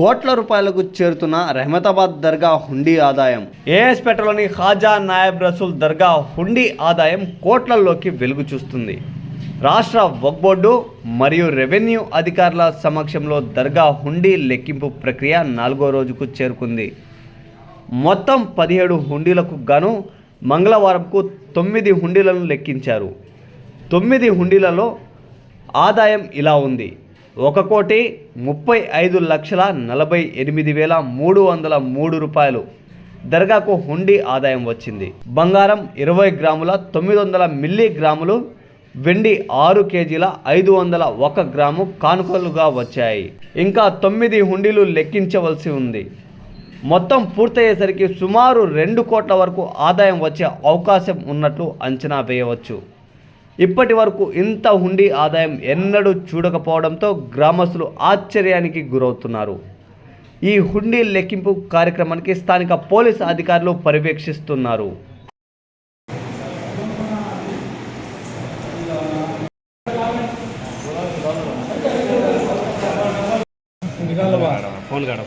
కోట్ల రూపాయలకు చేరుతున్న రెహమతాబాద్ దర్గా హుండీ ఆదాయం. ఏఎస్పేటలోని ఖాజా నాయబ్ రసూల్ దర్గా హుండీ ఆదాయం కోట్లలోకి వెలుగు చూస్తుంది. రాష్ట్ర వక్ బోర్డు మరియు రెవెన్యూ అధికారుల సమక్షంలో దర్గా హుండీ లెక్కింపు ప్రక్రియ నాలుగో రోజుకు చేరుకుంది. మొత్తం పదిహేడు హుండీలకు గాను మంగళవారంకు తొమ్మిది హుండీలను లెక్కించారు. తొమ్మిది హుండీలలో ఆదాయం ఇలా ఉంది. ఒక కోటి ముప్పై ఐదు లక్షల నలభై ఎనిమిది వేల మూడు వందల మూడు రూపాయలు. దర్గాకు హుండీ ఆదాయం వచ్చింది. బంగారం ఇరవై గ్రాముల తొమ్మిది వందల మిల్లీ గ్రాములు వెండి ఆరు కేజీల ఐదు వందల ఒక గ్రాము కానుకలుగా వచ్చాయి. ఇంకా తొమ్మిది హుండీలు లెక్కించవలసి ఉంది. మొత్తం పూర్తయ్యేసరికి సుమారు రెండు కోట్ల వరకు ఆదాయం వచ్చే అవకాశం ఉన్నట్లు అంచనా వేయవచ్చు. ఇప్పటి వరకు ఇంత హుండీ ఆదాయం ఎన్నడూ చూడకపోవడంతో గ్రామస్తులు ఆశ్చర్యానికి గురవుతున్నారు. ఈ హుండీ లెక్కింపు కార్యక్రమానికి స్థానిక పోలీస్ అధికారులు పర్యవేక్షిస్తున్నారు. ఫోన్ కాడ